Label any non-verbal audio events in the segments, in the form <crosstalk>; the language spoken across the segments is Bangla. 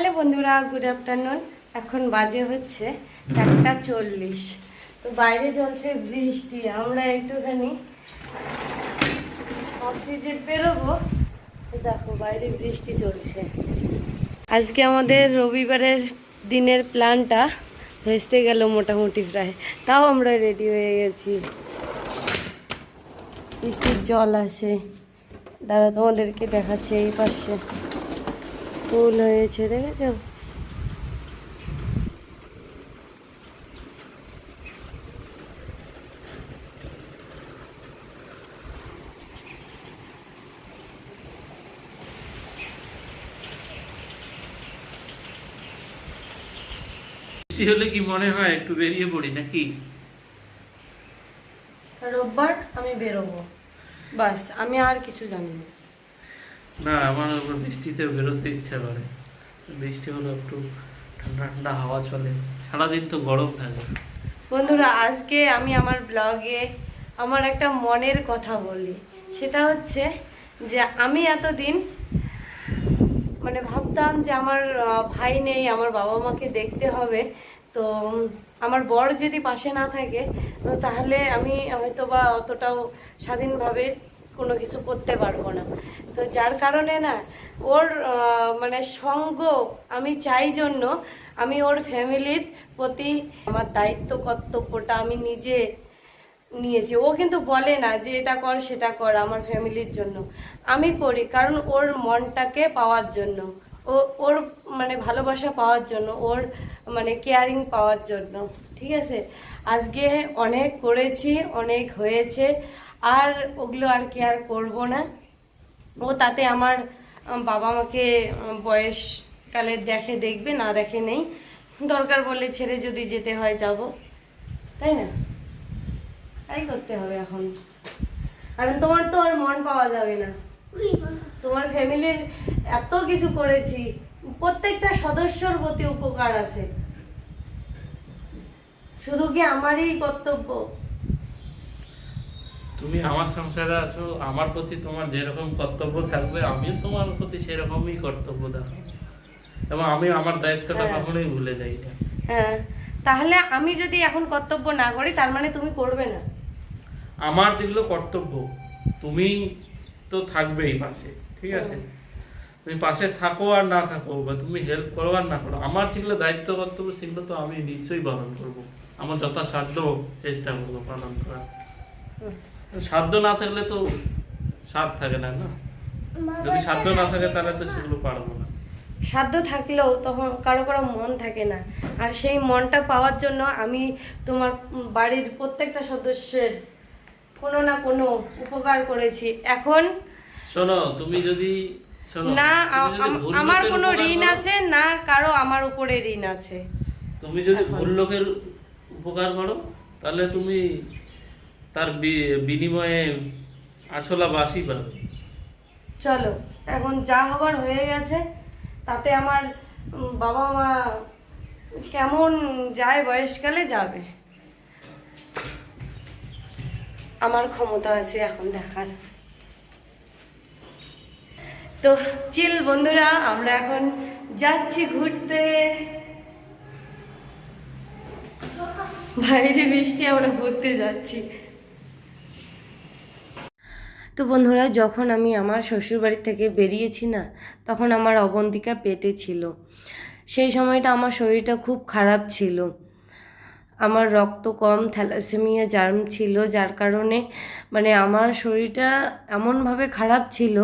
হ্যালো বন্ধুরা গুড আফটারনুন এখন বাজে হচ্ছে একটা চল্লিশ। তো বাইরে চলছে বৃষ্টি, আমরা একটুখানি যে বেরোবো দেখো বাইরে বৃষ্টি চলছে। আজকে আমাদের রবিবারের দিনের প্ল্যানটা ভেস্তে গেল মোটামুটি প্রায়। তাও আমরা রেডি হয়ে গেছি। বৃষ্টির জল আসে। দাদা তোমাদেরকে দেখাচ্ছে এই পাশে। ফুল হয়েছে দেখেছ? বৃষ্টি হলে কি মনে হয় একটু বেরিয়ে পড়ি নাকি? রোববার আমি বেরোবো। বাস আমি আর কিছু জানি না। না, আমার বৃষ্টিতে বেরোতে ইচ্ছা করে। বৃষ্টি হলো একটু ঠান্ডা ঠান্ডা হাওয়া চলে। সারাদিন তো গরম থাকে। বন্ধুরা, আজকে আমি আমার ব্লগে আমার একটা মনের কথা বলি। সেটা হচ্ছে যে আমি এতদিন মানে ভাবতাম যে আমার ভাই নেই, আমার বাবা মাকে দেখতে হবে। তো আমার বর যদি পাশে না থাকে, তো তাহলে আমি হয়তো বা অতটাও স্বাধীনভাবে কোনো কিছু করতে পারব না। তো যার কারণে না, ওর মানে সঙ্গ আমি চাই জন্য, আমি ওর ফ্যামিলির প্রতি আমার দায়িত্ব, কর্তব্যটা আমি নিজে নিয়েছি। ও কিন্তু বলে না যে এটা কর, সেটা কর আমার ফ্যামিলির জন্য। আমি করি কারণ ওর মনটাকে পাওয়ার জন্য। ও, ওর মানে ভালোবাসা পাওয়ার জন্য, ওর মানে কেয়ারিং পাওয়ার জন্য, ঠিক আছে? আজকে অনেক করেছি, অনেক হয়েছে, আর ওগুলো আর কেয়ার করব না। ও তাতে আমার বাবা মাকে বয়সকালে দেখে দেখবে, না দেখে নেই। দরকার বলে ছেড়ে যদি যেতে হয় যাব, তাই না? তাই করতে হবে এখন। কারণ তোমার তো আর মন পাওয়া যাবে না। তোমার ফ্যামিলির এত কিছু করেছি। প্রত্যেকটা সদস্যর প্রতি উপকার আছে। শুধু কি আমারই কর্তব্য? তুমি আমার সংসারে আছো আমার প্রতি তোমার যেরকম কর্তব্য থাকবে আমিও তোমার প্রতি সেরকমই কর্তব্য দেখো। এবং আমি আমার দায়িত্বটা হ্যাঁ। কখনোই ভুলে যাই না। হ্যাঁ। তাহলে আমি যদি এখন কর্তব্য না করি তার মানে তুমি করবে না? আমার যেগুলো কর্তব্য তুমি তো থাকবেই পাশে ঠিক আছে? তুমি পাশে থাকো আর না থাকো বা তুমি হেল্প করো আর না করো। আমার যেগুলো দায়িত্ব কর্তব্য সেগুলো তো আমি নিশ্চয়ই পালন করব। আমার যথাসাধ্য চেষ্টা করব পালন হুম। সাধ্য না থাকলে তো স্বাদ থাকে না না? যদি সাধ্য না থাকে তাহলে তো সেগুলো পারব না। সাধ্য থাকলেও তখন কারও কারও মন থাকে না। আর সেই মনটা পাওয়ার জন্য আমি তোমার বাড়ির প্রত্যেকটা সদস্যের কোনো না কোনো উপকার করেছি। এখন শোনো তুমি যদি শোনো না আমার কোনো ঋণ আছে না কারও আমার উপরে ঋণ আছে। তুমি যদি ভুল লোকের উপকার করো তাহলে তুমি তার বি- বিনিময়ে আছলা বাসি পাবে। চলো এখন যা হবার হয়ে গেছে তাতে আমার বাবা মা কেমন যায় বয়সকালে যাবে। আমার ক্ষমতা আছে এখন দেখার। তো চিল বন্ধুরা, আমরা এখন যাচ্ছি ঘুরতে। বাইরে বৃষ্টি, আমরা ঘুরতে যাচ্ছি। তো বন্ধুরা, যখন আমি আমার শ্বশুরবাড়ি থেকে বেরিয়েছি না, তখন আমার অবন্তিকা পেটে ছিল। সেই সময়টা আমার শরীরটা খুব খারাপ ছিল। আমার রক্ত কম, থ্যালাসেমিয়া জার্ম ছিল, যার কারণে মানে আমার শরীরটা এমনভাবে খারাপ ছিল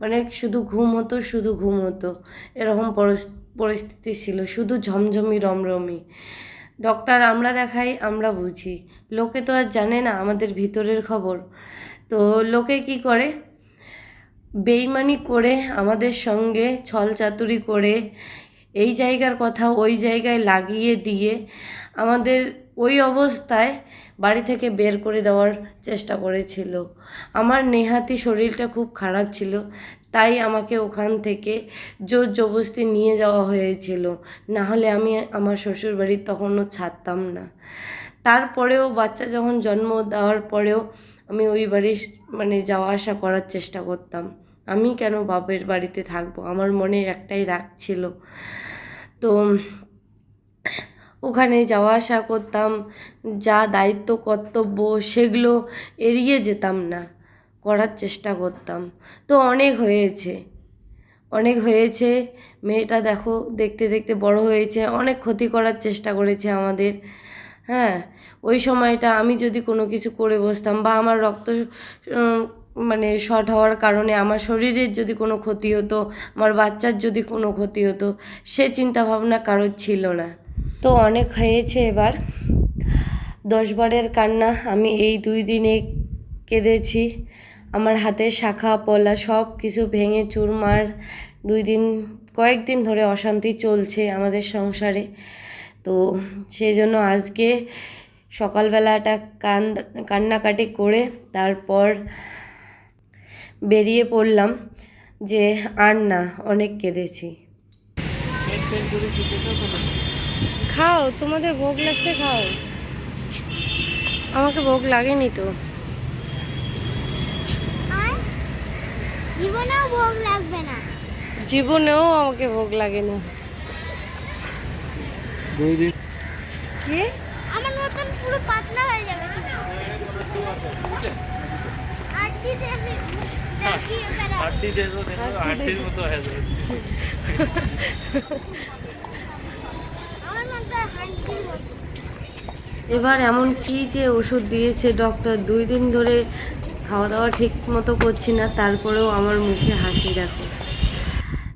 মানে শুধু ঘুম হতো, শুধু ঘুম হতো, এরকম পরিস- পরিস্থিতি ছিল, শুধু ঝমঝমি, রমরমি। ডক্টর, আমরা দেখাই, আমরা বুঝি। লোকে তো আর জানে না আমাদের ভিতরের খবর। তো লোকে কি করে? বেইমানি করে আমাদের সঙ্গে ছল চাতুরি করে, এই জায়গার কথা ওই জায়গায় লাগিয়ে দিয়ে আমাদের ওই অবস্থায় বাড়ি থেকে বের করে দেওয়ার চেষ্টা করেছিল। আমার নেহাতি শরীরটা খুব খারাপ ছিল, তাই আমাকে ওখান থেকে জোর জবস্তি নিয়ে যাওয়া হয়েছিল। না হলে আমি আমার শ্বশুরবাড়ি তখনও ছাড়তাম না। তারপরেও বাচ্চা যখন জন্ম দেওয়ার পরেও আমি ওই বাড়ি মানে যাওয়া আসা করার চেষ্টা করতাম। আমি কেন বাপের বাড়িতে থাকব? আমার মনে একটাই রাগ ছিল। তো ওখানে যাওয়া আসা করতাম, যা দায়িত্ব, কর্তব্য, সেগুলো এড়িয়ে যেতাম না, করার চেষ্টা করতাম। তো অনেক হয়েছে অনেক হয়েছে। মেয়েটা দেখো, দেখতে দেখতে বড় হয়েছে, অনেক ক্ষতি করার চেষ্টা করেছে আমাদের হ্যাঁ? ওই সময়টা আমি যদি কোনো কিছু করে বসতাম বা আমার রক্ত মানে শর্ট হওয়ার কারণে আমার শরীরের যদি কোনো ক্ষতি হতো, আমার বাচ্চার যদি কোনো ক্ষতি হতো, সে চিন্তা ভাবনা কারোর ছিল না। তো অনেক হয়েছে এবার। দশ বারের কান্না, আমি এই দুই দিনে কেঁদেছি। আমার হাতের শাখা, পলা সব কিছু ভেঙে চুরমার। দুই দিন কয়েকদিন ধরে অশান্তি চলছে আমাদের সংসারে। তো সেই জন্য আজকে সকালবেলাটা কান, কান্নাকাটি করে তারপর বেরিয়ে পড়লাম যে আর না, অনেক কেঁদেছি। খাও তোমাদের ভোগ লাগছে খাও। আমাকে ভোগ লাগেনি তো। জীবনেও ভোগ লাগবে না। জীবনেও আমাকে ভোগ লাগে না কি? আমার মতন পুরো পাতলা হয়ে যাবে। আটটি দেবে হাড্ডির মতো হয়ে যাবে। <laughs> এবার এমন কি যে ওষুধ দিয়েছে ডক্টর দুই দিন ধরে খাওয়া দাওয়া ঠিক মতো করছি না, তারপরেও আমার মুখে হাসি দেখো।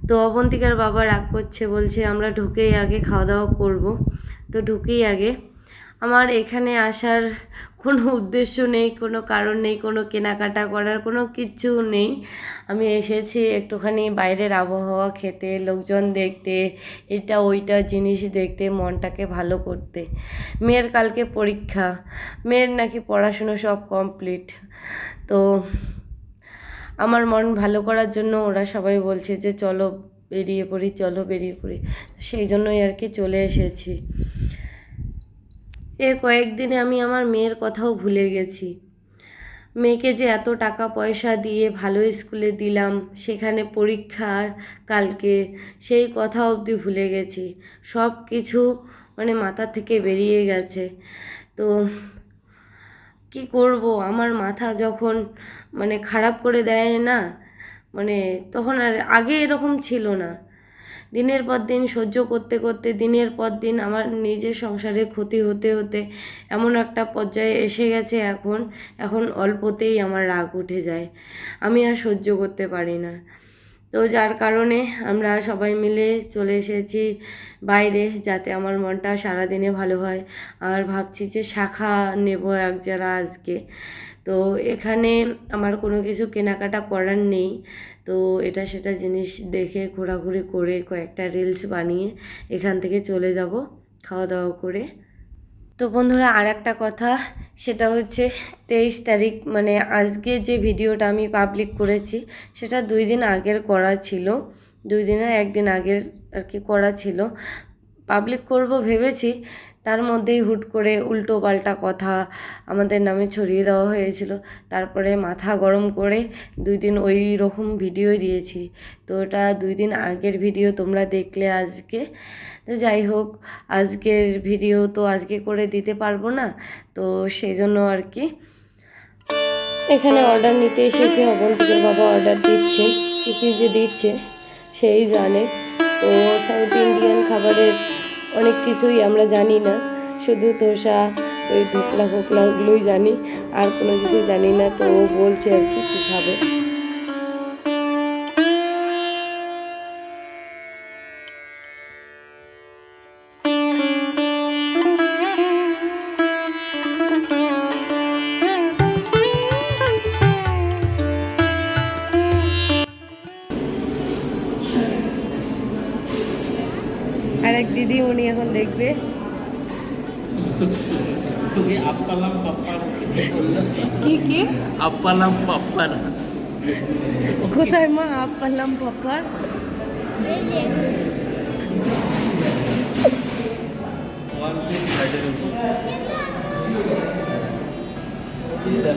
তো অবন্তিকার বাবা রাগ করছে, বলছে, আমরা ঢুকেই আগে খাওয়া দাওয়া করব। তো ঢুকেই আগে। আমার এখানে আসার কোনো উদ্দেশ্য নেই, কোনো কারণ নেই, কোনো কেনাকাটা করার কোনো কিচ্ছু নেই। আমি এসেছি একটুখানি বাইরের আবহাওয়া খেতে, লোকজন দেখতে, এটা ওইটা জিনিস দেখতে, মনটাকে ভালো করতে। মেয়ের কালকে পরীক্ষা, মেয়ের নাকি পড়াশুনো সব কমপ্লিট তো আমার মন ভালো করার জন্য ওরা সবাই বলছে যে, চলো বেরিয়ে পড়ি, চলো বেরিয়ে পড়ি। সেই জন্যই আর কি চলে এসেছি। এ কয়েকদিনে আমি আমার মেয়ের কথাও ভুলে গেছি। মেয়েকে যে এত টাকা পয়সা দিয়ে ভালো স্কুলে দিলাম, সেখানে পরীক্ষা কালকে, সেই কথা অবধি ভুলে গেছি। সব কিছু মানে মাথা থেকে বেরিয়ে গেছে। তো কি করব? আমার মাথা যখন মানে খারাপ করে দেয় না মানে তখন আর আগে এরকম ছিল না। দিনের পর দিন সহ্য করতে করতে দিনের পর দিন আমার নিজের সংসারে ক্ষতি হতে হতে এমন একটা পর্যায়ে এসে গেছে এখন। এখন অল্পতেই আমার রাগ উঠে যায়। আমি আর সহ্য করতে পারি না। তো যার কারণে আমরা সবাই মিলে চলে এসেছি বাইরে যাতে আমার মনটা সারাদিনে ভালো হয়। আর ভাবছি যে শাখা নেব এক যারা আজকে। তো এখানে আমার কোনো কিছু কেনাকাটা করার নেই। তো এটা সেটা জিনিস দেখে ঘোরাঘুরি করে কয়েকটা রিলস বানিয়ে এখান থেকে চলে যাব, খাওয়া দাওয়া করে। তো বন্ধুরা আর একটা কথা, সেটা হচ্ছে তেইশ তারিখ মানে আজকে যে ভিডিওটা আমি পাবলিক করেছি, সেটা দুই দিন আগের করা ছিল। দুই দিনে একদিন আগের আর কি করা ছিল। পাবলিক করব ভেবেছি তার মধ্যেই হুট করে উল্টো পাল্টা কথা আমাদের নামে ছড়িয়ে দেওয়া হয়েছিল। তারপরে মাথা গরম করে দুই দিন ওই রকম ভিডিও দিয়েছি। তো ওটা দুই দিন আগের ভিডিও তোমরা দেখলে আজকে। তো যাই হোক, আজকের ভিডিও তো আজকে করে দিতে পারব না। তো সেই জন্য আর কি। এখানে অর্ডার নিতে এসেছে। অবন্তিকের বাবা অর্ডার দিচ্ছে। কী কী যে দিচ্ছে, সেই জানে। তো সাউথ ইন্ডিয়ান খাবারের অনেক কিছুই আমরা জানি না। শুধু তোষা, ওই ধোকলা ফোকলা ওগুলোই জানি, আর কোনো কিছু জানি না। তো ও বলছে আর কি, কী খাবে। এখন দেখবে আপ্পালাম পাপ্পার কি কি আপ্পালাম পাপ্পার কোথায় মা আপ পারলাম পাপার এই যে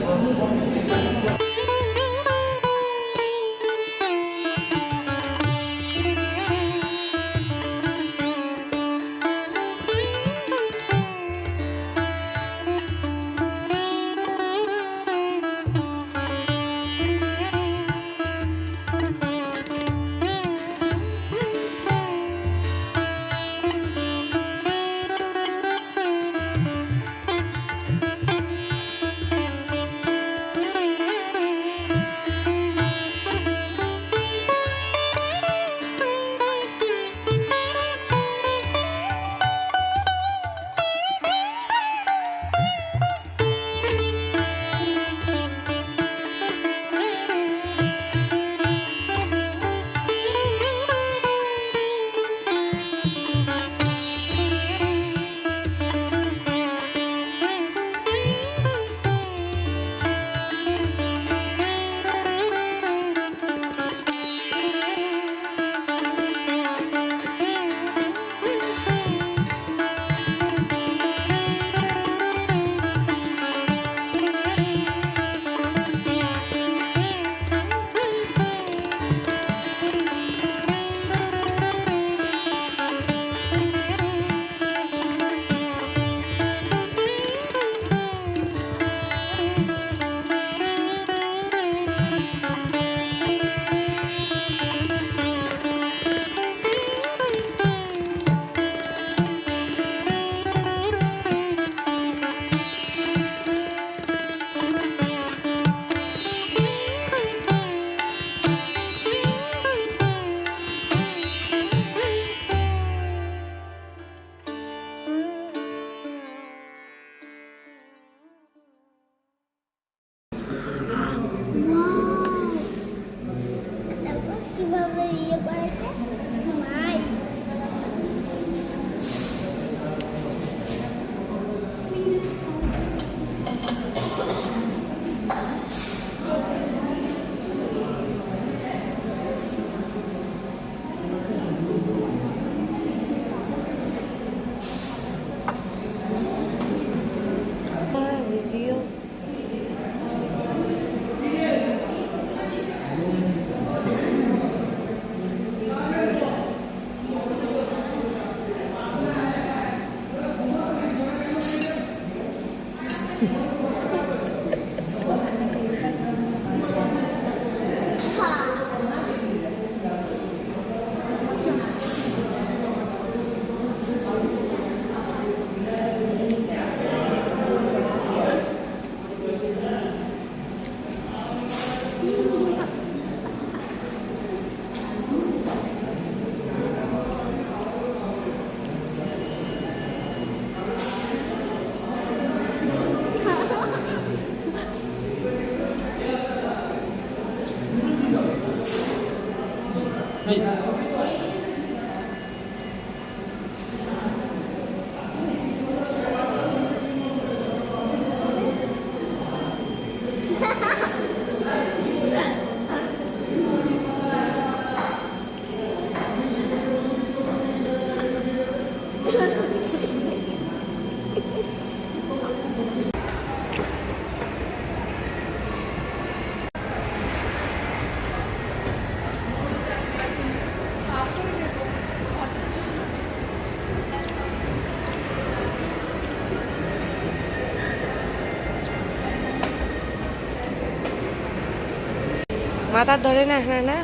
মাথার ধরে না হ্যাঁ না।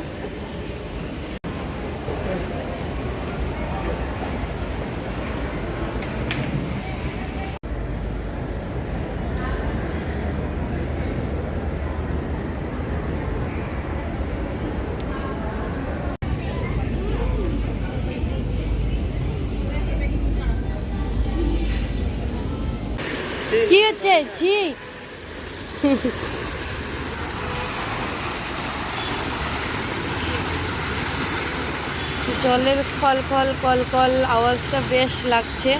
কি হচ্ছে? ছি। <laughs> জলের ফল ফল, কল কল, আওয়াজটা বেশ লাগছে।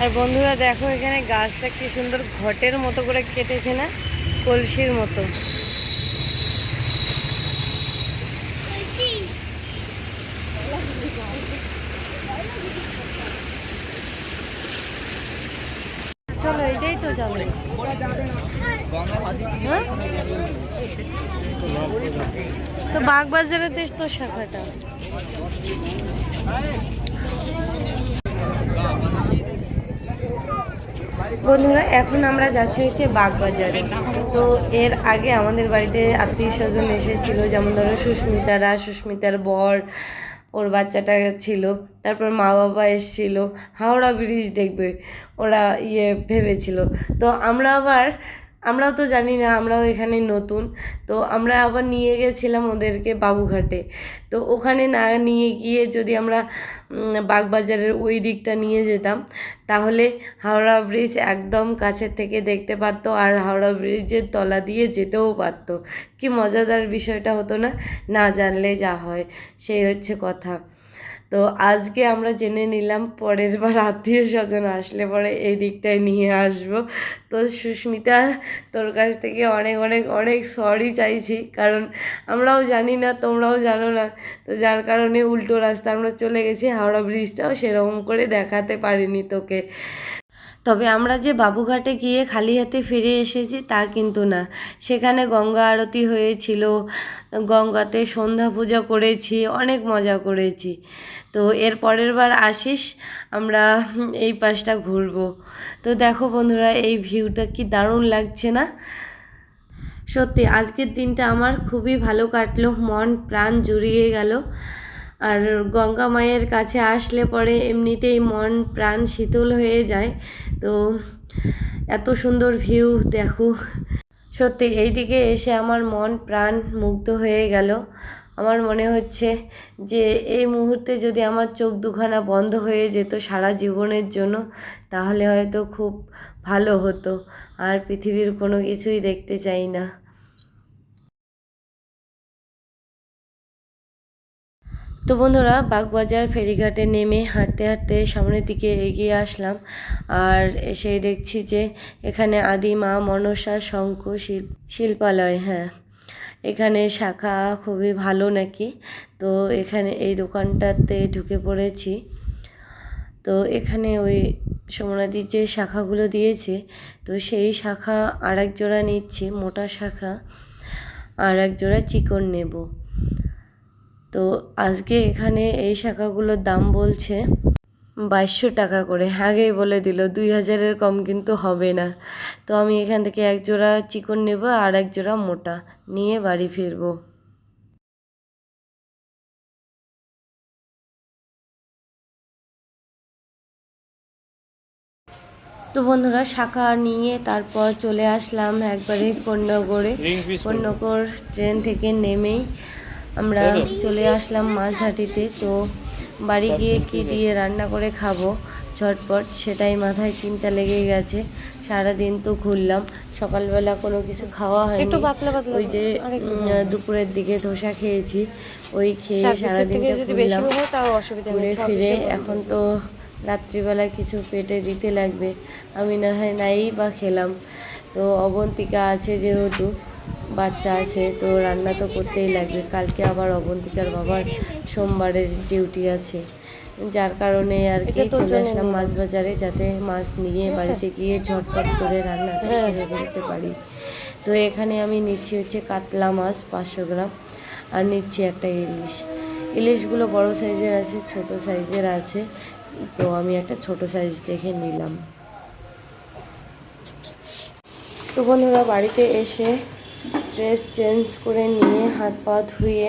আর বন্ধুরা, দেখো এখানে গাছটা কি সুন্দর ঘটের মতো করে কেটেছে না? কলসির মতো। চলো এটাই তো যাবে হ্যাঁ? তো বাগবাজারে দেশ তো শাখাটা বন্ধুরা, এখন আমরা যাচ্ছি হচ্ছে বাগবাজারে। তো এর আগে আমাদের বাড়িতে আত্মীয় স্বজন এসেছিল, যেমন ধরো সুস্মিতারা, সুস্মিতার বর, ওর বাচ্চাটা ছিল, তারপর মা বাবা এসেছিল, হাওড়া ব্রিজ দেখবে, ওরা ইয়ে ভেবেছিল। তো আমরা আবার আমরাও তো জানি না, আমরাও এখানে নতুন। তো আমরা আবার নিয়ে গেছিলাম ওদেরকে বাবুঘাটে। তো ওখানে না নিয়ে গিয়ে যদি আমরা বাগবাজারের ওই দিকটা নিয়ে যেতাম, তাহলে হাওড়া ব্রিজ একদম কাছের থেকে দেখতে পারতো আর হাওড়া ব্রিজের তলা দিয়ে যেতেও পারতো। কি মজাদার বিষয়টা হতো না? না জানলে যা হয়, সেই হচ্ছে কথা। তো আজকে আমরা জেনে নিলাম পরের বার আত্মীয় স্বজন আসলে পরে এই দিকটায় নিয়ে আসব। তো সুস্মিতা, তোর কাছ থেকে অনেক অনেক অনেক সরি চাইছি, কারণ আমরাও জানি না, তোমরাও জানো না। তো যার কারণে উল্টো রাস্তা আমরা চলে গেছি, হাওড়া ব্রিজটাও সেরকম করে দেখাতে পারিনি তোকে। তবে আমরা যে বাবুঘাটে গিয়ে খালি হাতে ফিরে এসেছি তা কিন্তু না। সেখানে গঙ্গা আরতি হয়েছিল, গঙ্গাতে সন্ধ্যা পূজা করেছি, অনেক মজা করেছি। তো এর পরের বার আসিস, আমরা এই পাশটা ঘুরবো। তো দেখো বন্ধুরা, এই ভিউটা কি দারুণ লাগছে না? সত্যি, আজকের দিনটা আমার খুবই ভালো কাটলো, মন প্রাণ জুড়িয়ে গেল। আর গঙ্গা মায়ের কাছে আসলে পরে এমনিতেই মন প্রাণ শীতল হয়ে যায়। তো এত সুন্দর ভিউ দেখো। সত্যি, এইদিকে এসে আমার মন প্রাণ মুগ্ধ হয়ে গেল। আমার মনে হচ্ছে যে এই মুহূর্তে যদি আমার চোখ দুখানা বন্ধ হয়ে যেত সারা জীবনের জন্য, তাহলে হয়তো খুব ভালো হতো। আর পৃথিবীর কোনো কিছুই দেখতে চাই না। তো বন্ধুরা বাগবাজার ফেরিঘাটে নেমে হাঁটতে হাঁটতে সামনের দিকে এগিয়ে আসলাম। আর এসে দেখছি যে এখানে আদিমা মনসা শিল, শিল্পালয় হ্যাঁ। এখানে শাখা খুবই ভালো নাকি? তো এখানে এই দোকানটাতে ঢুকে পড়েছি। তো এখানে ওই সোমনাদির যে শাখাগুলো দিয়েছে, তো সেই শাখা আর এক জোড়া নিচ্ছি, মোটা শাখা আর এক জোড়া চিকন নেব। তো আজকে এখানে এই শাখাগুলোর দাম বলছে বাইশশো টাকা করে। আগেই বলে দিল দুই হাজারের কম কিন্তু হবে না। তো আমি এখান থেকে এক জোড়া চিকন নেব আর এক জোড়া মোটা। নিয়ে বাড়ি ফিরবো। তো বন্ধুরা শাখা নিয়ে তারপর চলে আসলাম একবারে কন্যাগড়ে কন্যাগড় ট্রেন থেকে নেমেই আমরা চলে আসলাম মাঝহাটিতে তো বাড়ি গিয়ে কি দিয়ে রান্না করে খাব? ঝটপট সেটাই মাথায় চিন্তা লেগে গেছে। সারাদিন তো ঘুরলাম সকালবেলা কোনো কিছু খাওয়া হয়নি। একটু পাতলা পাতলা ওই যে দুপুরের দিকে ধোসা খেয়েছি ওই খেয়ে ঘুরলাম। হয় তাও অসুবিধা ঘুরে নেই ফিরে এখন তো রাত্রিবেলা কিছু পেটে দিতে লাগবে। আমি না হয় নাই বা খেলাম। তো অবন্তিকা আছে যেহেতু বাচ্চা আছে তো রান্না তো করতেই লাগবে। কালকে আবার অবন্তিকার বাবার সোমবারের ডিউটি আছে। যার কারণে আর কি চলে আসলাম মাছ বাজারে যাতে মাছ নিয়ে বাড়িতে গিয়ে ঝটপট করে রান্নাটা হ্যাঁ। সেরে ফেলতে পারি। তো এখানে আমি নিচ্ছি হচ্ছে কাতলা মাছ পাঁচশো গ্রাম আর নিচ্ছি একটা ইলিশ। ইলিশগুলো বড় সাইজের আছে ছোট সাইজের আছে। তো আমি একটা ছোট সাইজ দেখে নিলাম। তো বন্ধুরা বাড়িতে এসে ড্রেস চেঞ্জ করে নিয়ে হাত পা ধুয়ে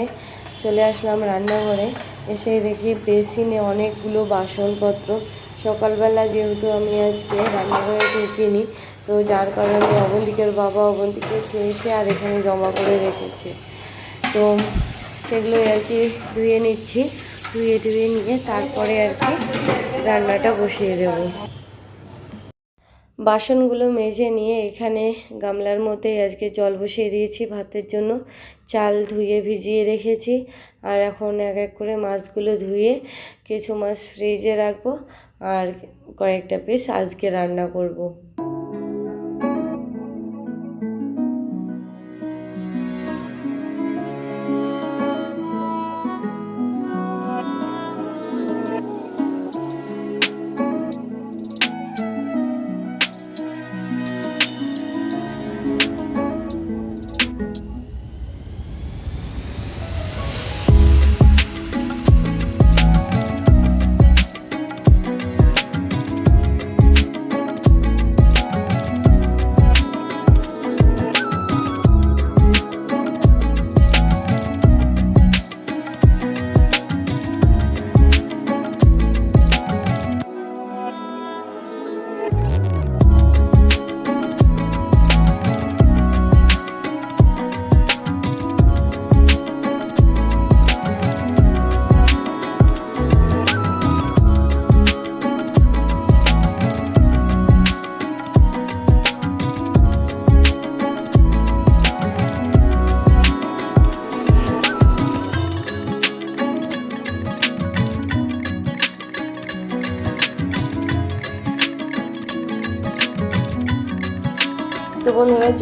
চলে আসলাম রান্নাঘরে। এসে দেখি বেসিনে অনেকগুলো বাসনপত্র। সকালবেলা যেহেতু আমি আজকে রান্নাঘরে ঢুকিনি, তো যার কারণে অবন্তিকের বাবা অবন্তিকে খেয়েছে আর এখানে জমা করে রেখেছে। তো সেগুলো আর কি ধুয়ে নিচ্ছি, ধুয়ে টুয়ে নিয়ে তারপরে আর কি রান্নাটা বসিয়ে দেবো। বাসনগুলো মেজে নিয়ে এখানে গামলার মধ্যেই আজকে জল বসিয়ে দিয়েছি ভাতের জন্য। চাল ধুয়ে ভিজিয়ে রেখেছি। আর এখন এক এক করে মাছগুলো ধুয়ে কিছু মাছ ফ্রিজে রাখব। আর কয়েকটা পিস আজকে রান্না করব।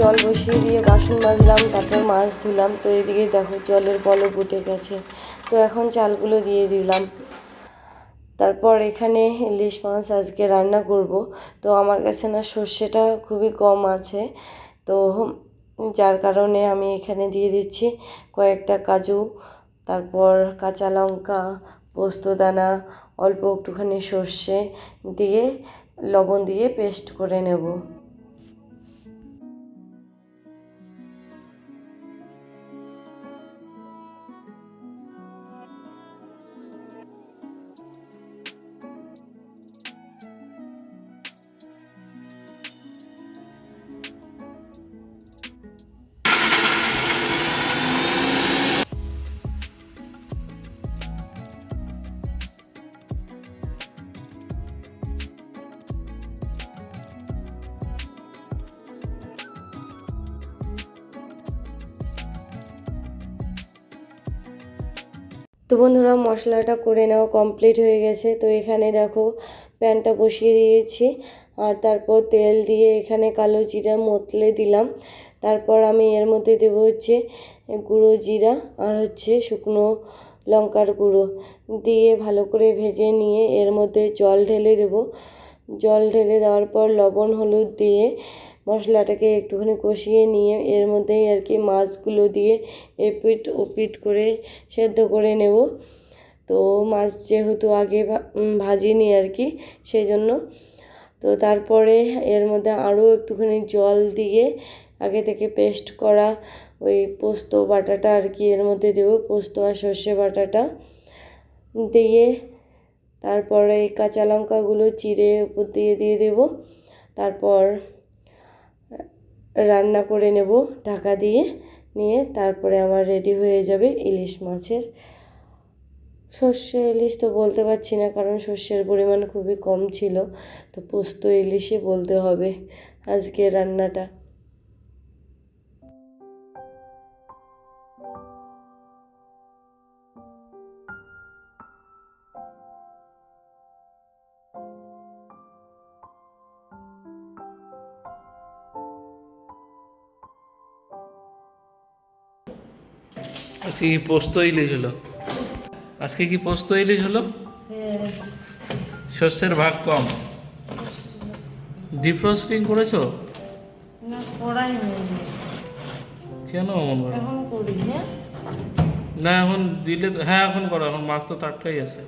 জল বসিয়ে দিয়ে বাসন মাজলাম, তারপর মাছ ধুলাম। তো এদিকে দেখো জলের বলক উঠে গেছে। তো এখন চালগুলো দিয়ে দিলাম। তারপর এখানে ইলিশ মাছ আজকে রান্না করব। তো আমার কাছে না সর্ষেটা খুবই কম আছে। তো যার কারণে আমি এখানে দিয়ে দিচ্ছি কয়েকটা কাজু, তারপর কাঁচা লঙ্কা পোস্তদানা অল্প একটুখানি সর্ষে দিয়ে লবণ দিয়ে পেস্ট করে নেব। বন্ধুরা, মশলাটা করে নেওয়া কমপ্লিট হয়ে গেছে। তো এখানে দেখো, প্যানটা বসিয়ে দিয়েছি। আর তারপর তেল দিয়ে এখানে কালো জিরা মতলে দিলাম। তারপর আমি এর মধ্যে দেবো হচ্ছে গুঁড়ো জিরা আর হচ্ছে শুকনো লঙ্কার গুঁড়ো। দিয়ে ভালো করে ভেজে নিয়ে এর মধ্যে জল ঢেলে দেবো। জল ঢেলে দেওয়ার পর লবণ, হলুদ দিয়ে মশলাটাকে একটুখানি কষিয়ে নিয়ে এর মধ্যেই আর কি মাছগুলো দিয়ে এপিট ওপিট করে সেদ্ধ করে নেব। তো মাছ যেহেতু আগে ভাজিনি আর কি সেই জন্য তো তারপরে এর মধ্যে আরও একটুখানি জল দিয়ে আগে থেকে পেস্ট করা ওই পোস্ত বাটাটা আর কি এর মধ্যে দেবো, পোস্ত আর সর্ষে বাটাটা দিয়ে তারপরে কাঁচা লঙ্কাগুলো চিড়ে উপর দিয়ে দিয়ে দেব। তারপর রান্না করে নেব, ঢাকা দিয়ে নিয়ে তারপরে আমার রেডি হয়ে যাবে ইলিশ মাছের। সর্ষে ইলিশ তো বলতে পারছি না, কারণ সর্ষের পরিমাণ খুবই কম ছিল, তো পোস্ত ইলিশই বলতে হবে আজকে রান্নাটা। আজকে কি পোস্ত ইলিশ হলো? আজকে কি পোস্ত ইলিশ হলো? শস্যের ভাগ কম। ডিফ্রস্টিং করেছ? কেন অমন করো? এখন করি হ্যাঁ? না এখন দিলে তো হ্যাঁ এখন করো এখন মাছ তো টাটকাই আছে।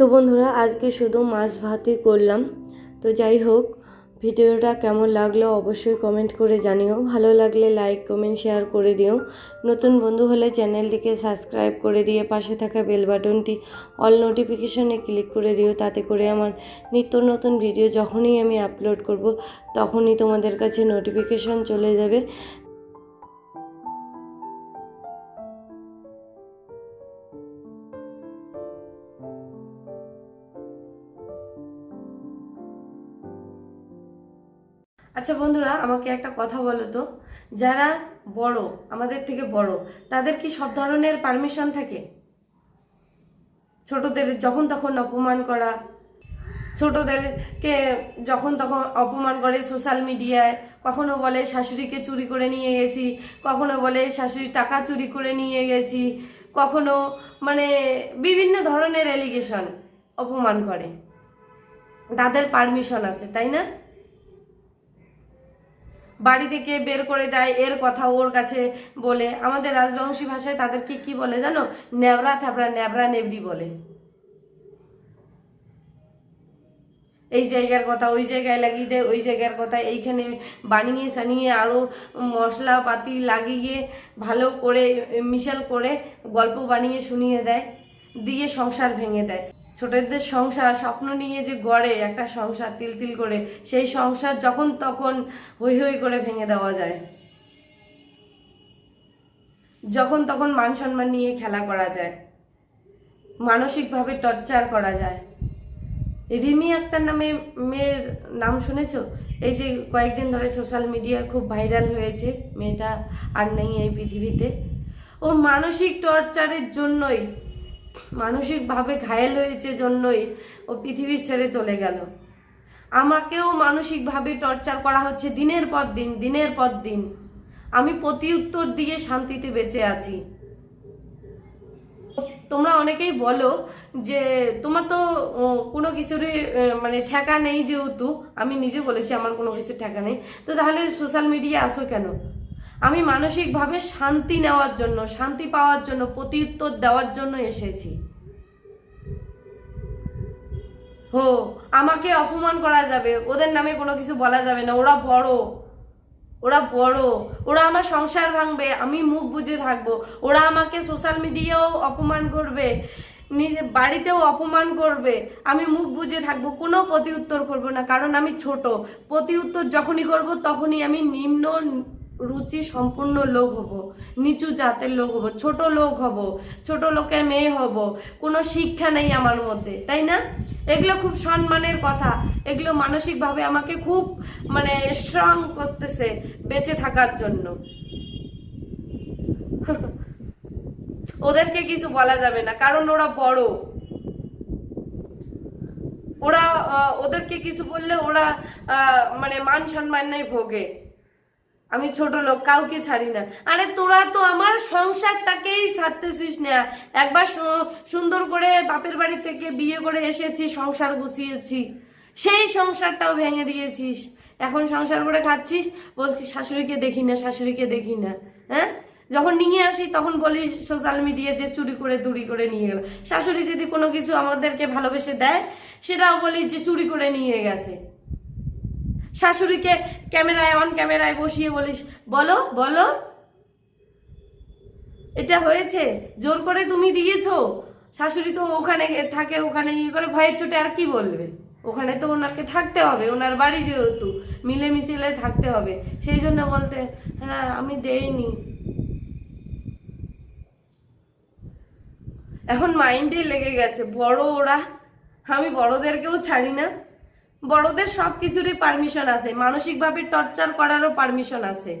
তো বন্ধুরা, আজকে শুধু মাছ ভাতই করলাম। তো যাই হোক, ভিডিওটা কেমন লাগল অবশ্যই কমেন্ট করে জানিও। ভালো লাগলে লাইক কমেন্ট শেয়ার করে দিও। নতুন বন্ধু হলে চ্যানেলটিকে সাবস্ক্রাইব করে দিয়ে পাশে থাকা বেল বাটনটি অল নোটিফিকেশনে ক্লিক করে দিও। তাতে করে আমার নিত্য নতুন ভিডিও যখনই আমি আপলোড করব, তখনই তোমাদের কাছে নোটিফিকেশন চলে যাবে। আচ্ছা বন্ধুরা, আমাকে একটা কথা বলো তো। যারা বড়, আমাদের থেকে বড়, তাদের কি সব ধরনের পারমিশন থাকে? ছোটদের যখন তখন অপমান করা, ছোটদেরকে যখন তখন অপমান করে সোশ্যাল মিডিয়ায় কখনো বলে শাশুড়িকে চুরি করে নিয়ে গেছি, কখনো বলে শাশুড়ি টাকা চুরি করে নিয়ে গেছি, কখনো মানে বিভিন্ন ধরনের এলিগেশন অপমান করে। তাদের পারমিশন আছে, তাই না? বাড়ি থেকে বের করে দেয়, এর কথা ওর কাছে বলে। আমাদের রাজবংশী ভাষায় তাদেরকে কি বলে জানো? ন্যাবরা থ্যাবরা ন্যাবরা নেবরি বলে। এই জায়গার কথা, ওই জায়গায় লাগিয়ে দেয় ওই জায়গার কথা, এইখানে বানিয়ে সানিয়ে আরও মশলাপাতি লাগিয়ে ভালো করে মিশাল করে গল্প বানিয়ে শুনিয়ে দেয়, দিয়ে সংসার ভেঙে দেয়। ছোটদের সংসার, স্বপ্ন নিয়ে যে গড়ে একটা সংসার তিল তিল করে, সেই সংসার যখন তখন হই হই করে ভেঙে দেওয়া যায়। যখন তখন মান সম্মান নিয়ে খেলা করা যায়। মানসিকভাবে টর্চার করা যায়। রিমি আক্তার নামে মেয়ের নাম শুনেছো? এই যে কয়েকদিন ধরে সোশ্যাল মিডিয়া খুব ভাইরাল হয়েছে, মেয়েটা আর নেই এই পৃথিবীতে। ও মানসিক টর্চারের জন্যই মানসিকভাবে ঘায়েল হয়েছে জন্যই ও পৃথিবী ছেড়ে চলে গেল। আমাকেও মানসিকভাবে টর্চার করা হচ্ছে দিনের পর দিন, দিনের পর দিন। আমি প্রতি উত্তর দিয়ে শান্তিতে বেঁচে আছি। তোমরা অনেকেই বলো যে তোমার তো কোনো কিছুরই মানে ঠেকা নেই যেহেতু। আমি নিজে বলেছি আমার কোনো কিছু ঠেকা নেই। তো তাহলে সোশ্যাল মিডিয়া আসো কেন? আমি মানসিকভাবে শান্তি নেওয়ার জন্য, শান্তি পাওয়ার জন্য প্রতি উত্তর দেওয়ার জন্য এসেছি। হো, আমাকে অপমান করা যাবে। ওদের নামে কোনো কিছু বলা যাবে না। ওরা বড়। ওরা বড়। ওরা আমার সংসার ভাঙবে। আমি মুখ বুঝে থাকব। ওরা আমাকে সোশ্যাল মিডিয়াও অপমান করবে। নিজে বাড়িতেও অপমান করবে। আমি মুখ বুজে থাকব। কোনো প্রতি উত্তর করব না। কারণ আমি ছোট। প্রতি উত্তর যখনই করব, তখনই আমি নিম্ন রুচি সম্পূর্ণ লোক হব, নিচু জাতের লোক হব, ছোট লোক হব, ছোট লোকের মেয়ে হব, কোনো শিক্ষা নেই আমার মধ্যে, তাই না? এগুলো খুব সম্মানের কথা, এগুলো মানসিকভাবে আমাকে খুব মানে স্ট্রং করতেছে বেঁচে থাকার জন্য। ওদেরকে কিছু বলা যাবে না, কারণ ওরা বড়। ওরা ওদেরকে কিছু বললে ওরা মানে মান সম্মান নেই ভোগে। আমি ছোট লোক, কাউকে ছাড়ি না। আরে তোরা তো আমার সংসারটাকেই ছাড়তেছিস না। একবার সুন্দর করে বাপের বাড়ি থেকে বিয়ে করে এসেছি, সংসার গুছিয়েছি। সেই সংসারটাও ভেঙে দিয়েছিস। এখন সংসার করে খাচ্ছিস? বলছিস শাশুড়িকে দেখি না, শাশুড়িকে দেখি না। হ্যাঁ? যখন নিয়ে আসি, তখন বলি সোশ্যাল মিডিয়া যে চুরি করে, দূরি করে নিয়ে গেল। শাশুড়ি যদি কোনো কিছু আমাদেরকে ভালোবেসে দেয়, সেটাও বলি যে চুরি করে নিয়ে গেছে। শাশুড়িকে ক্যামেরায় অন ক্যামেরায় বসিয়ে বলিস, বলো বলো। এটা হয়েছে। জোর করে তুমি দিয়েছ। শাশুড়ি তো ওখানে থাকে, ওখানে ইয়ে করে ভয়ের চোটে আর কি বলবে? ওখানে তো ওনাকে থাকতে হবে, ওনার বাড়ি যেহেতু মিলে মিশিলে থাকতে হবে। সেই জন্য বলতে হ্যাঁ আমি দেইনি। এখন মাইন্ডে লেগে গেছে, বড় ওরা। আমি বড়দেরকেও ছাড়ি না। বড়দের সব কিছুরই পারমিশন আছে। মানসিকভাবে টর্চার করারও পারমিশন আছে।